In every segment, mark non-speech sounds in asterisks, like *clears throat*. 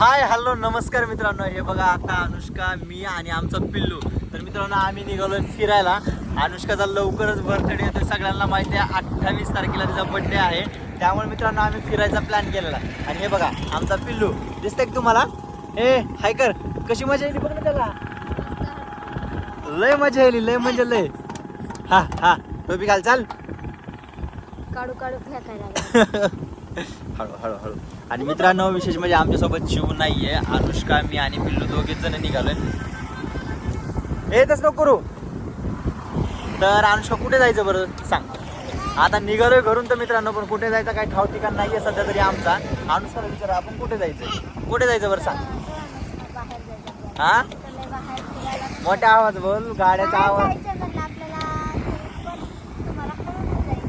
Hi hello नमस्कार मित्रांनो. हे बघा आता अनुष्का मी आणि आमचा पिल्लू. तर मित्रांनो आम्ही निघालोय फिरायला. अनुष्काचा लवकरच बर्थडे येतोय सगळ्यांना माहिती आहे अठ्ठावीस तारखेला तिचा बर्थडे आहे. त्यामुळे मित्रांनो आम्ही फिरायचा प्लॅन केलेला आणि हे बघा आमचा पिल्लू. दिसतंय का तुम्हाला? ए हाय कर. कशी मजा येईल बघ ना त्याला. लय मजा येईल लय म्हणजे लय. हा हा. टोपी घाल चाल. काढू काढू *laughs* हळू हळू हळू. आणि मित्रांनो विशेष म्हणजे आमच्यासोबत शिव नाहीये. अनुष्का मी आणि पिल्लू दोघेच जण निघालोय. येतच नको करू. तर अनुष्का कुठे जायचं बरं? सांग. आता निघालोय घरून तर मित्रांनो पण कुठे जायचं काही ठाव ठिकाण नाहीये सध्या तरी आमचा. अनुष्काला विचारा आपण कुठे जायचं? कुठे जायचं बरं सांग. हा? मोठा आवाज बोल गाड्याचा आवाज जायचं म्हणलं आपल्याला पण तुम्हाला कळून जाईल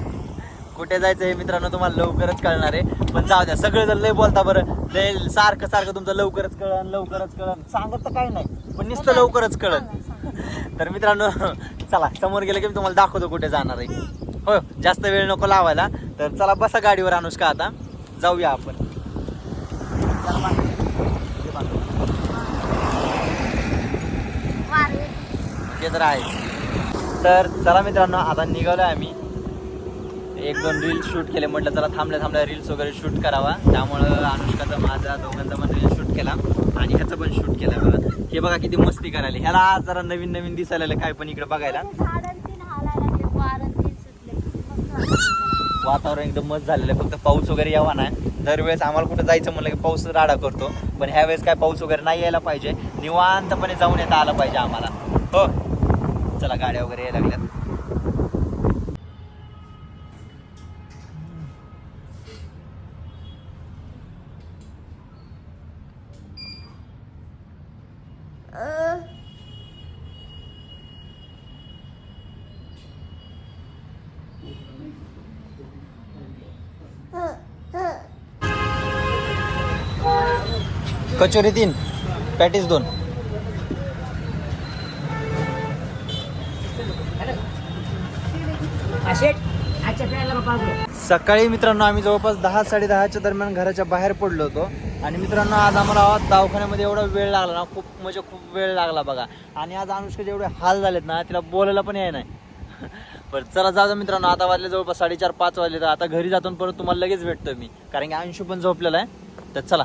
कुठे जायचं हे मित्रांनो तुम्हाला लवकरच कळणार आहे. पण जाऊ द्या सगळे जण लय बोलता बरं. लय सारखं सारखं तुमचं लवकरच कळण लवकरच कळण सांगत तर काही नाही पण नुसतं लवकरच कळण तर मित्रांनो चला समोर गेलं की मी तुम्हाला दाखवतो कुठे जाणार आहे. हो जास्त वेळ नको लावायला. तर चला बसा गाडीवर अनुष्का आता. जाऊया आपण. ते तर आहेच. तर चला मित्रांनो आता निघालोय आम्ही. एक दोन रील्स शूट केले म्हटलं चला थांबल्या थांबल्या रील्स वगैरे शूट करावा. त्यामुळं अनुष्काचा माझा दोघांचा पण रील शूट केला. आणि ह्याचं पण शूट केला बघा. हे बघा किती मस्ती करायला. ह्याला जरा नवीन नवीन दिसायला काय पण इकडे बघायला. वातावरण एकदम मस्त झालेलं आहे. फक्त पाऊस वगैरे यावा नाही. दरवेळेस आम्हाला कुठं जायचं म्हणलं की पाऊस राडा करतो. पण ह्या वेळेस काय पाऊस वगैरे नाही यायला पाहिजे. निवांतपणे जाऊन येता आलं पाहिजे आम्हाला. हो. चला गाड्या वगैरे यायला लागल्यात. कचोरी तीन पॅटीस दोन. सकाळी मित्रांनो आम्ही जवळपास दहा साडे दहाच्या दरम्यान घराच्या बाहेर पडलो होतो. आणि मित्रांनो आज आम्हाला दवाखान्यामध्ये एवढा वेळ लागला ना खूप म्हणजे खूप वेळ लागला बघा. आणि आज अनुष्काचे एवढे हाल झालेत ना तिला बोलायला पण याय नाही बरं चला जाऊ मित्रांनो. आता वाजले जवळपास साडेचार पाच वाजले. तर आता घरी जातो आणि परत तुम्हाला लगेच भेटतो मी. कारण की अंशू पण झोपलेला आहे. तर चला.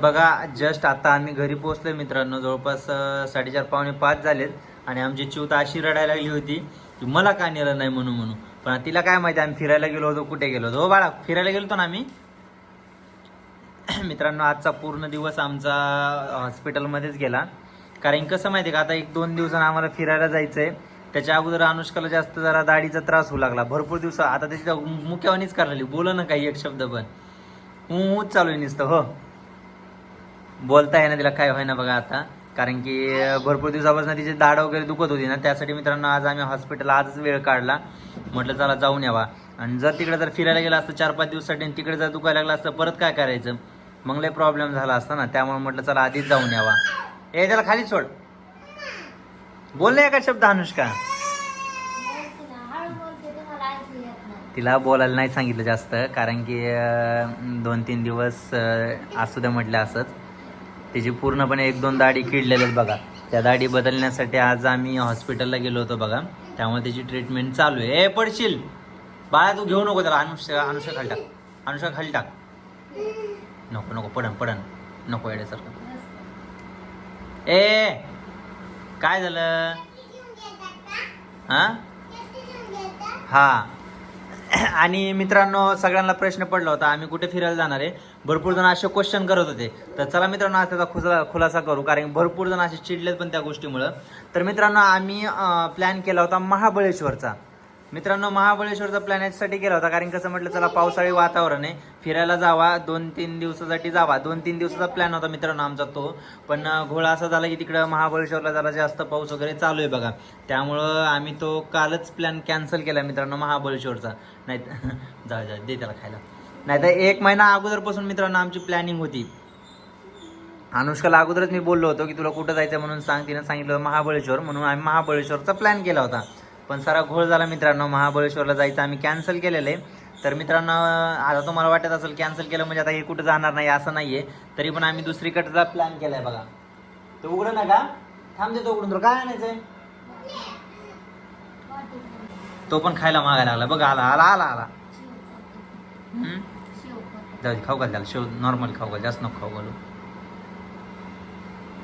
बघा जस्ट आता आम्ही घरी पोहोचलोय मित्रांनो. जवळपास साडेचार पावणे पाच झालेत आणि आमची चिवत अशी रडायला लागली होती की मला का नेलं नाही म्हणून म्हणून. पण तिला काय माहिती आम्ही फिरायला गेलो होतो कुठे गेलो होतो. हो बाळा फिरायला गेलो होतो ना आम्ही? *clears throat* मित्रांनो आजचा पूर्ण दिवस आमचा हॉस्पिटलमध्येच गेला. कारण कसं माहिती का आता एक दोन दिवसानं आम्हाला फिरायला जायचंय. त्याच्या अगोदर अनुष्काला जास्त जरा दाढीचा त्रास होऊ लागला. भरपूर दिवस आता त्याची मुख्यवानीच करायला बोल ना काही एक शब्द पण. हूच चालू आहे नुसतं हो. बोलता येईना तिला काय व्हायना बघा आता. कारण की भरपूर दिवसापासून तिची दाढ वगैरे दुखत होती ना त्यासाठी मित्रांनो आज आम्ही हॉस्पिटल आजच वेळ काढला. म्हटलं चला जाऊन यावा. आणि जर तिकडे जर फिरायला गेलं असतं चार पाच दिवसासाठी आणि तिकडे जर दुखायला लागलं असतं परत काय करायचं? मग लय प्रॉब्लेम झाला असता ना. त्यामुळे म्हटलं चला आधीच जाऊन यावा. ए त्याला खाली सोड. बोल ना का शब्द अनुष्का. तिला बोलायला नाही सांगितलं जास्त कारण की दोन तीन दिवस असू द्या म्हटलं असंच. त्याची पूर्णपणे एक दोन दाढी किडलेल्या आहेत बघा. त्या दाढी बदलण्यासाठी आज आम्ही हॉस्पिटलला गेलो होतो बघा. त्यामुळे त्याची ट्रीटमेंट चालू आहे. ए पडशील. बाळा तू घेऊ नको त्याला. अनुषा अनुषा खाली टाक. अनुषा खाली टाक. नको नको. पडन पडन. नको येण्यासारखं. ए काय झालं? हा? हा. *clears throat* आणि मित्रांनो सगळ्यांना प्रश्न पडला होता. आम्ही कुठे फिरायला जाणार आहे? भरपूर जण असे क्वेश्चन करत होते. तर चला मित्रांनो आज त्याचा खुला खुलासा करू कारण भरपूर जण असे चिडलेत पण त्या गोष्टीमुळं. तर मित्रांनो आम्ही प्लॅन केला होता महाबळेश्वरचा. मित्रांनो महाबळेश्वरचा प्लॅन याच्यासाठी केला होता कारण कसं म्हटलं चला पावसाळी वातावरण आहे. फिरायला जावा दोन तीन दिवसासाठी जावा. दोन तीन दिवसाचा प्लॅन होता मित्रांनो आमचा तो. पण घोळा असा झाला की तिकडं महाबळेश्वरला जरा जास्त पाऊस वगैरे चालू आहे बघा. त्यामुळं आम्ही तो कालच प्लॅन कॅन्सल केला मित्रांनो महाबळेश्वरचा. नाही *laughs* जा जा दे त्याला खायला. नाही तर एक महिना अगोदरपासून मित्रांनो आमची प्लॅनिंग होती. अनुष्काला अगोदरच मी बोललो होतो की तुला कुठं जायचं म्हणून सांग. तिनं सांगितलं महाबळेश्वर म्हणून आम्ही महाबळेश्वरचा प्लॅन केला होता. पण सारा घोळ झाला मित्रांनो. महाबळेश्वरला जायचं आम्ही कॅन्सल केलेलं आहे. तर मित्रांनो आता तुम्हाला वाटत असेल कॅन्सल केलं म्हणजे आता हे कुठं जाणार नाही असं नाही आहे तरी पण आम्ही दुसरीकडचा प्लॅन केला आहे बघा. तो उघडं ना का थांब देतो उघडून तुला. काय आणायचंय? तो पण खायला मागायला लागला. बघा आला आला आला आला. हम्म? जाऊ खाऊ घाल त्याला. शेव नॉर्मल खाऊ घाल जास्त नको खाऊ घालू.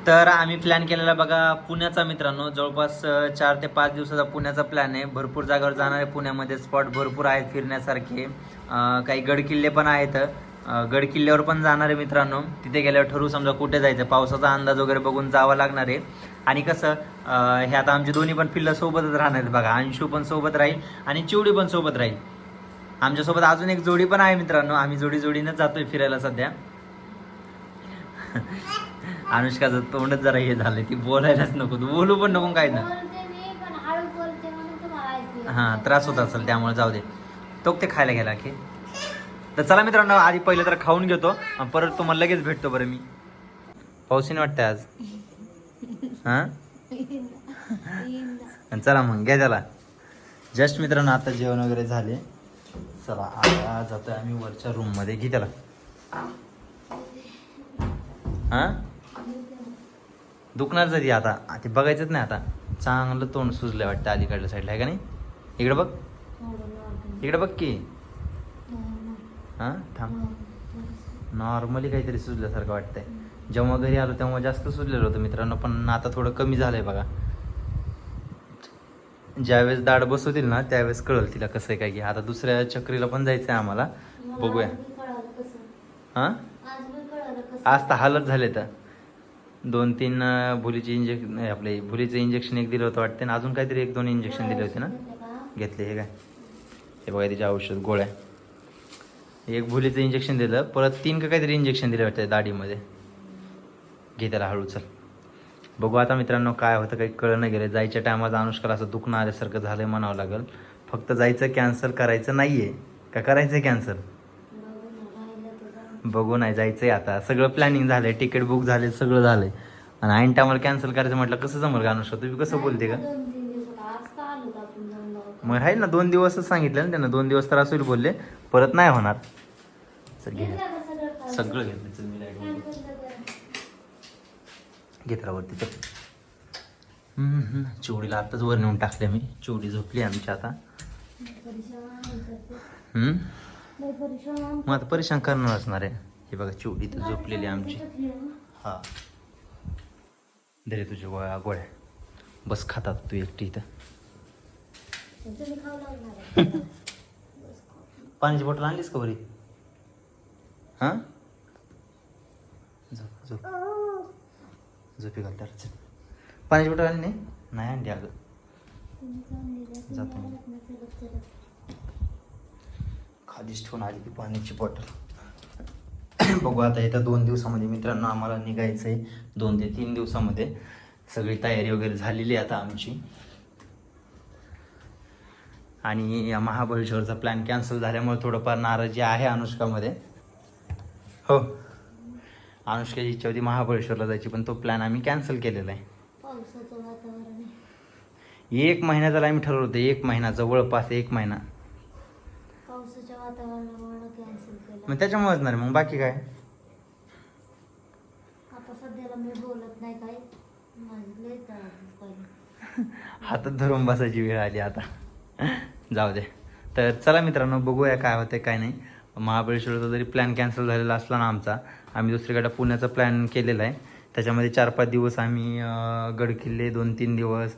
तर आम्ही प्लॅन केलेला बघा पुण्याचा मित्रांनो. जवळपास चार ते पाच दिवसाचा पुण्याचा प्लॅन आहे. भरपूर जागावर जाणार आहे पुण्यामध्ये. स्पॉट भरपूर आहेत फिरण्यासारखे. काही गडकिल्ले पण आहेत. गडकिल्ल्यावर पण जाणार आहे मित्रांनो. तिथे गेल्यावर ठरवू समजा कुठे जायचं. पावसाचा अंदाज वगैरे बघून जावं लागणार आहे. आणि कसं हे आता आमचे दोन्ही पण पिल्लं सोबतच राहणार आहेत बघा. अंशू पण सोबत राहील आणि चिवडी पण सोबत राहील. आमच्यासोबत अजून एक जोडी पण आहे मित्रांनो. आम्ही जोडी जोडीनंच जातोय फिरायला सध्या. अनुष्काचं तोंडच जरा हे झालंय ती बोलायलाच नको. तू बोलू पण नको काय ना हा त्रास होत असेल त्यामुळे जाऊ दे. तो ते खायला गेला की तर चला मित्रांनो आधी पहिले तर खाऊन घेतो. परत तुम्हाला लगेच भेटतो बरं मी. पाऊस नाही वाटतं आज. हा? चला मग घ्या त्याला. जस्ट मित्रांनो आता जेवण वगैरे झाले. चला आता जातोय आम्ही वरच्या रूममध्ये. घे त्याला. हा? दुखणार जरी आता. ते बघायचंच नाही आता. चांगलं तोंड सुजलं वाटतं अलीकडल्या साईडला आहे का नाही? इकडे बघ. इकडे बघ की. हा? थांब. नॉर्मली काहीतरी सुजल्यासारखं वाटतंय. जेव्हा घरी आलो तेव्हा जास्त सुजलेलं होतं मित्रांनो पण आता थोडं कमी झालंय बघा. ज्यावेळेस दाढ बसवतील ना त्यावेळेस कळल तिला कसं आहे काय की आता दुसऱ्या चक्रीला पण जायचंय आम्हाला. मला बघूया. हा? आज तर हालत झाले तर दोन तीन भुलीचे इंजेक्शन आपले भुलीचं इंजेक्शन एक दिलं होतं वाटते ना अजून काहीतरी एक दोन इंजेक्शन दिले होते ना. घेतलं का? घेतले हे काय. हे बघा तिचे औषध गोळ्या एक भुलीचं इंजेक्शन दिलं परत तीन का काहीतरी इंजेक्शन दिले वाटतं दाढीमध्ये. घे त्याला हळू चल. बघू आता मित्रांनो काय होतं काही कळलं गेलं. जायच्या टायमाला अनुष्काला असं दुखणं आल्यासारखं झालंय म्हणावं लागेल. फक्त जायचं कॅन्सल करायचं नाहीये. का करायचं कॅन्सल बघू नाही जायचं आहे नाही जायचंय आता. सगळं प्लॅनिंग झालंय तिकीट बुक झाले सगळं झालंय. आणि ऐन टायमाला कॅन्सल करायचं म्हटलं कसं जमल का अनुष्का? तुम्ही कसं बोलते का मग राहील ना दोन दिवसच सांगितलं ना त्यांना दोन दिवस तर असं बोलले. परत नाही होणार. घेतलं सगळं सगळं घेतलं चल मी light काय बंद केलं बरं? करतो. तर चिवडीला आताच वर नेऊन टाकले मी. चिवडी झोपली आमची आता. मग आता परेशान करणार असणार आहे. हे बघा चिवडी तर झोपलेली आहे आमची. हा. दे तुझ्या गोळ्या गोळ्या. बस खातात तू एकटी इथं. पाण्याची बॉटल आणलीस का बरी हां? झोप झोप. झोपी घाल त्याला पाण्याची बॉटल आणली नाही? नाही आणली अगं. जातो मी. खालीच ठेवून आली ती पाण्याची बॉटल. बघू आता येत्या दोन दिवसामध्ये मित्रांनो आम्हाला निघायचं आहे दोन ते तीन दिवसामध्ये. सगळी तयारी वगैरे झालेली आहे आता आमची. आणि या महाबळेश्वरचा प्लॅन कॅन्सल झाल्यामुळे थोडंफार नाराजी आहे अनुष्कामध्ये. हो. अनुष्काची इच्छा होती महाबळेश्वरला जायची पण तो प्लॅन आम्ही कॅन्सल केलेला आहे. पावसाचं वातावरण आहे. एक महिन्याचा आम्ही ठरवलं होतं एक महिना जवळपास एक महिना. पावसाच्या वातावरणामुळे कॅन्सल केलं. मग त्याच्यामुळेच नाही मग बाकी काय? आता सध्याला मी बोलत नाही काय माझं लय त्रास पहिले हातात धरून बसायची वेळ आली आता. जाऊ दे. तर चला मित्रांनो बघूया काय होते काय नाही. महाबळेश्वरचा जरी प्लॅन कॅन्सल झालेला असला ना आमचा आम्ही दुसरीकडे पुण्याचा प्लॅन केलेला आहे. त्याच्यामध्ये चार पाच दिवस आम्ही गडकिल्ले दोन तीन दिवस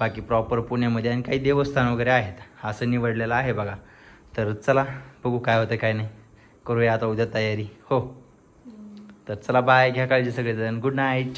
बाकी प्रॉपर पुण्यामध्ये आणि काही देवस्थान वगैरे आहेत. असं निवडलेलं आहे बघा. तर चला बघू काय होतं काय नाही. करूया आता उद्या तयारी. हो. तर चला बाय घ्या काळजी सगळेजण. Good night